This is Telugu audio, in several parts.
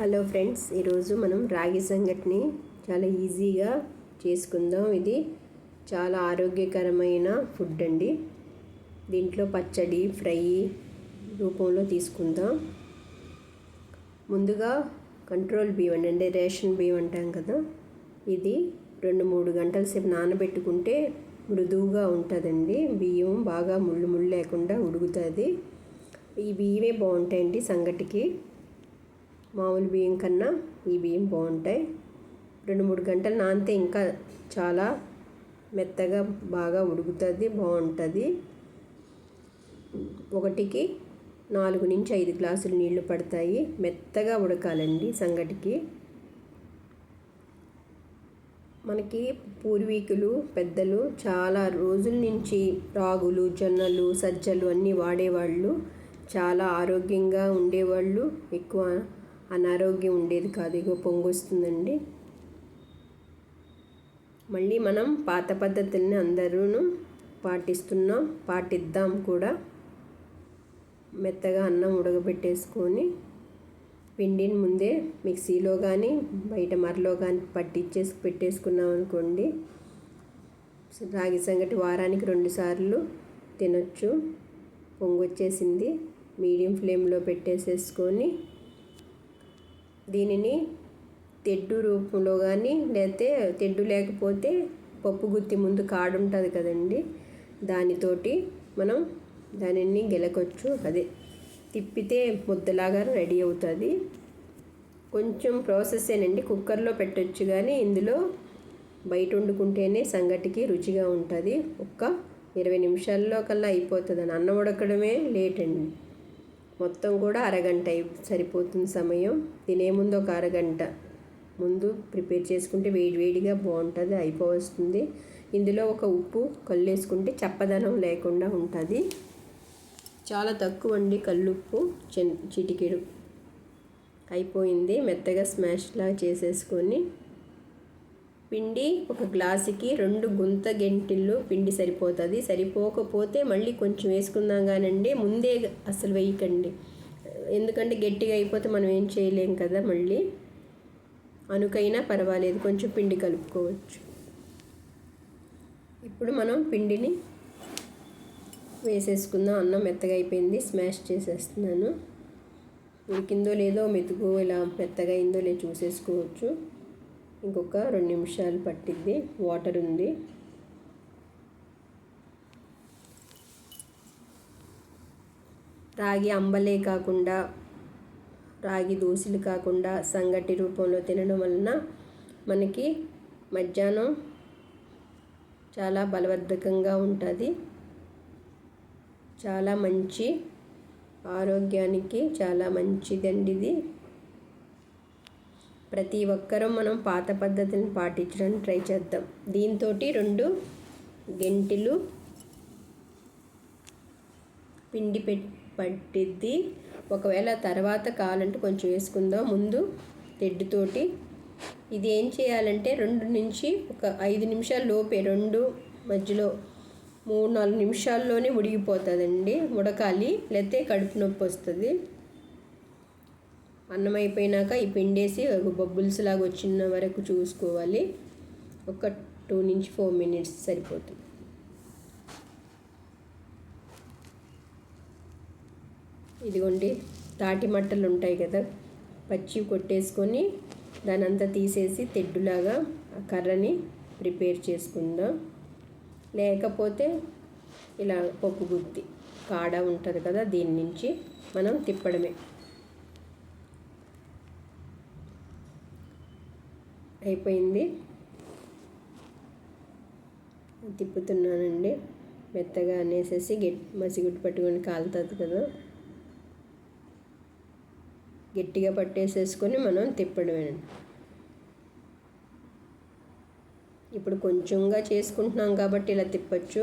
హలో ఫ్రెండ్స్ ఈరోజు మనం రాగి సంగటిని చాలా ఈజీగా చేసుకుందాం. ఇది చాలా ఆరోగ్యకరమైన ఫుడ్ అండి. దీంట్లో పచ్చడి ఫ్రై రూపంలో తీసుకుందాం. ముందుగా కంట్రోల్ బియ్యం అండి అంటే రేషన్ బియ్యం అంటాం కదా. ఇది రెండు మూడు గంటల సేపు నానబెట్టుకుంటే మృదువుగా ఉంటుందండి. బియ్యం బాగా ముళ్ళు ముళ్ళు లేకుండా ఉడుకుతుంది. ఈ బియ్యమే బాగుంటాయండి సంగటికి. మామూలు బియ్యం కన్నా ఈ బియ్యం బాగుంటాయి. రెండు మూడు గంటలు నానితే ఇంకా చాలా మెత్తగా బాగా ఉడుకుతుంది బాగుంటుంది. ఒకటికి నాలుగు నుంచి ఐదు గ్లాసులు నీళ్ళు పడతాయి. మెత్తగా ఉడకాలండి సంగటికి. మనకి పూర్వీకులు పెద్దలు చాలా రోజుల నుంచి రాగులు జొన్నలు సజ్జలు అన్నీ వాడేవాళ్ళు. చాలా ఆరోగ్యంగా ఉండేవాళ్ళు. ఎక్కువ అనారోగ్యం ఉండేది కాదు. ఇగో పొంగొస్తుందండి. మళ్ళీ మనం పాత పద్ధతుల్ని అందరూ పాటిస్తున్నాం పాటిద్దాం కూడా. మెత్తగా అన్నం ఉడకబెట్టేసుకొని పిండిని ముందే మిక్సీలో కానీ బయట మరలో కానీ పట్టించేసి పెట్టేసుకున్నాం అనుకోండి. రాగి సంగటి వారానికి రెండుసార్లు తినొచ్చు. పొంగొచ్చేసింది. మీడియం ఫ్లేమ్లో పెట్టేసేసుకొని దీనిని తెడ్డు రూపంలో కానీ లేకపోతే తెడ్డు లేకపోతే పప్పు గుత్తి ముందు కాడు ఉంటుంది కదండి. దానితోటి మనం దానిని గెలకొచ్చు. అదే తిప్పితే ముద్దలాగా రెడీ అవుతుంది. కొంచెం ప్రాసెసేనండి కుక్కర్లో పెట్టొచ్చు కానీ ఇందులో బయట వండుకుంటేనే సంగటికి రుచిగా ఉంటుంది. ఒక్క ఇరవై నిమిషాల్లో కల్లా అయిపోతుంది. అని అన్నం ఉడకడమే లేట్ అండి. మొత్తం కూడా అరగంట సరిపోతుంది సమయం. తినే ముందు ఒక అరగంట ముందు ప్రిపేర్ చేసుకుంటే వేడి వేడిగా బాగుంటుంది అయిపోవస్తుంది. ఇందులో ఒక ఉప్పు కళ్ళు వేసుకుంటే చప్పదనం లేకుండా ఉంటుంది. చాలా తక్కువ అండి కల్లుప్పు చిటికెడు. అయిపోయింది. మెత్తగా స్మాష్లా చేసేసుకొని పిండి ఒక గ్లాసుకి రెండు గుంత గెంటిళ్ళు పిండి సరిపోతుంది. సరిపోకపోతే మళ్ళీ కొంచెం వేసుకుందాం కానండి ముందే అసలు వేయకండి. ఎందుకంటే గట్టిగా అయిపోతే మనం ఏం చేయలేం కదా మళ్ళీ. అనుకైనా పర్వాలేదు కొంచెం పిండి కలుపుకోవచ్చు. ఇప్పుడు మనం పిండిని వేసేసుకుందాం. అన్నం మెత్తగా అయిపోయింది స్మాష్ చేసేస్తున్నాను. ఉడికిందో లేదో మెతుకు ఇలా మెత్తగా అయిందో లేదో చూసేసుకోవచ్చు. ఇంకొక రెండు నిమిషాలు పట్టిద్ది వాటర్ ఉంది. రాగి అంబలే కాకుండా రాగి దోశలు కాకుండా సంగటి రూపంలో తినడం వలన మనకి మధ్యాహ్నం చాలా బలవర్ధకంగా ఉంటుంది. చాలా మంచి ఆరోగ్యానికి చాలా మంచిదండి ఇది. ప్రతి ఒక్కరూ మనం పాత పద్ధతిని పాటించడానికి ట్రై చేద్దాం. దీంతో రెండు గెంటిలు పిండి పె పట్టిద్ది. ఒకవేళ తర్వాత కావాలంటే కొంచెం వేసుకుందాం. ముందు తెడ్డుతోటి ఇది ఏం చేయాలంటే రెండు నుంచి ఒక ఐదు నిమిషాల లోపే రెండు మధ్యలో మూడు నాలుగు నిమిషాల్లోనే ఉడిగిపోతుందండి ఉడకాలి లేకపోతే కడుపు నొప్పి వస్తుంది. అన్నం అయిపోయినాక ఈ పిండేసి బబ్బుల్స్ లాగా వచ్చిన వరకు చూసుకోవాలి. ఒక టూ నుంచి ఫోర్ మినిట్స్ సరిపోతుంది. ఇదిగోండి తాటి మట్టలు ఉంటాయి కదా పచ్చి కొట్టేసుకొని దాని అంతా తీసేసి తెడ్డులాగా ఆ కర్రని ప్రిపేర్ చేసుకుందాం. లేకపోతే ఇలా పప్పు గుత్తి కాడ ఉంటుంది కదా దీని నుంచి మనం తిప్పడమే. అయిపోయింది. తిప్పుతున్నానండి. మెత్తగా అనేసేసి గెట్ మసిగుడ్డు పట్టుకొని కాలుతుంది కదా. గట్టిగా పట్టేసేసుకొని మనం తిప్పడమేనండి ఇప్పుడు కొంచెంగా చేసుకుంటున్నాం కాబట్టి ఇలా తిప్పచ్చు.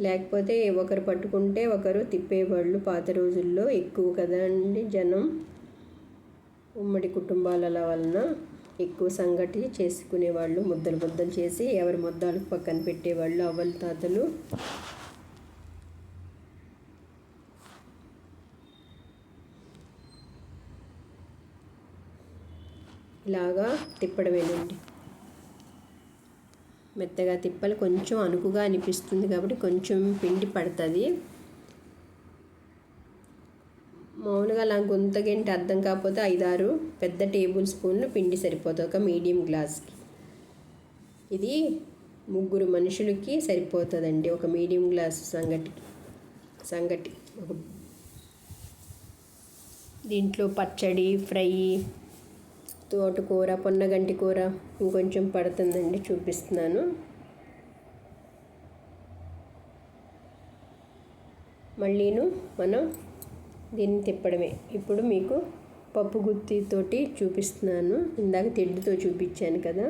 లేకపోతే ఒకరు పట్టుకుంటే ఒకరు తిప్పేవాళ్ళు పాత రోజుల్లో ఎక్కువ కదండి జనం. ఉమ్మడి కుటుంబాల వలన. ఎక్కువ సంగటి చేసుకునేవాళ్ళు ముద్దలు ముద్దలు చేసి ఎవరి ముద్దాలు పక్కన పెట్టేవాళ్ళు అవ్వల తాతలు. ఇలాగా తిప్పడమేనండి. మెత్తగా తిప్పాలి. కొంచెం అనుకుగా అనిపిస్తుంది కాబట్టి కొంచెం పిండి పడుతుంది. మామూలుగా అలా గుంతగంటి అర్థం కాకపోతే ఐదారు పెద్ద టేబుల్ స్పూన్లు పిండి సరిపోతుంది ఒక మీడియం గ్లాస్కి. ఇది ముగ్గురు మనుషులకి సరిపోతుందండి ఒక మీడియం గ్లాస్ సంగటికి సంగటి. ఒక దీంట్లో పచ్చడి ఫ్రై తోటకూర పొన్నగంటి కూర ఇంకొంచెం పడుతుందండి చూపిస్తున్నాను. మళ్ళీను మనం దీన్ని తిప్పడమే. ఇప్పుడు మీకు పప్పు గుత్తితోటి చూపిస్తున్నాను. ఇందాక తెడ్డుతో చూపించాను కదా.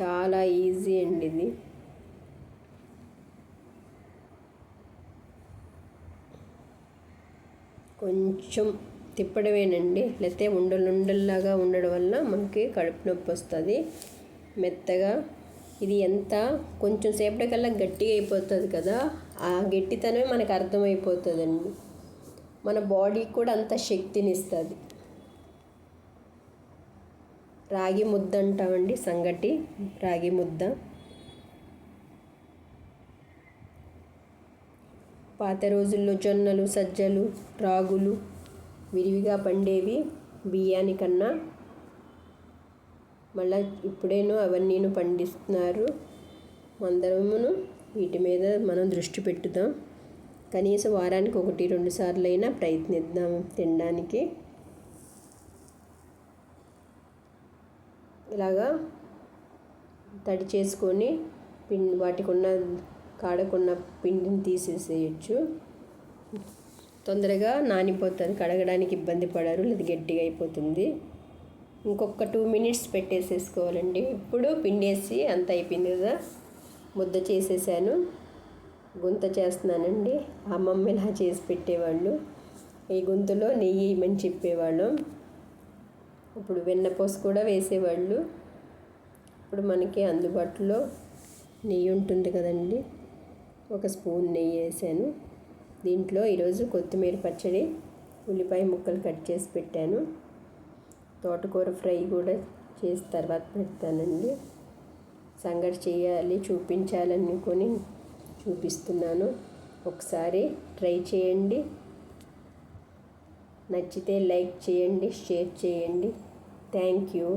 చాలా ఈజీ అండి ఇది. కొంచెం తిప్పడమేనండి. లేకపోతే ఉండలుండల్లాగా ఉండడం వల్ల మనకి కడుపు నొప్పి వస్తుంది. మెత్తగా. ఇది ఎంత? కొంచెం సేపటికల్లా గట్టిగా అయిపోతుంది కదా. ఆ గట్టితనమే మనకు అర్థమైపోతుందండి. మన బాడీకి కూడా అంత శక్తిని ఇస్తుంది రాగి ముద్ద అంటామండి సంగటి. రాగి ముద్ద. పాత రోజుల్లో జొన్నలు సజ్జలు రాగులు విరివిగా పండేవి బియ్యానికన్నా మళ్ళీ ఇప్పుడేనో అవన్నీను పండిస్తున్నారు. అందరమును వీటి మీద మనం దృష్టి పెట్టుదాం. కనీసం వారానికి ఒకటి రెండు సార్లు అయినా ప్రయత్నిద్దాం తినడానికి. ఇలాగా తడి చేసుకొని పిండి వాటికి ఉన్న కాడకున్న పిండిని తీసేసేయచ్చు. తొందరగా నానిపోతుంది కడగడానికి ఇబ్బంది పడరు లేదా గట్టిగా అయిపోతుంది. ఇంకొక టూ మినిట్స్ పెట్టేసేసుకోవాలండి. ఇప్పుడు పిండేసి అంత అయిపోయింది కదా ముద్ద చేసేసాను. గుంత చేస్తున్నానండి. అమ్మమ్మ ఇలా చేసి పెట్టేవాళ్ళు. ఈ గుంతలో నెయ్యి వేయమని చెప్పేవాళ్ళం. ఇప్పుడు వెన్నపూస కూడా వేసేవాళ్ళు. ఇప్పుడు మనకి అందుబాటులో నెయ్యి ఉంటుంది కదండి. ఒక స్పూన్ నెయ్యి వేసాను. దీంట్లో ఈరోజు కొత్తిమీర పచ్చడి ఉల్లిపాయ ముక్కలు కట్ చేసి పెట్టాను. తోటకూర ఫ్రై కూడా చేసి తర్వాత పెడతానండి. సంగటి చేయాలి చూపించాలనుకొని చూపిస్తున్నాను. ఒకసారి ట్రై చేయండి. నచ్చితే లైక్ చేయండి షేర్ చేయండి. Thank you.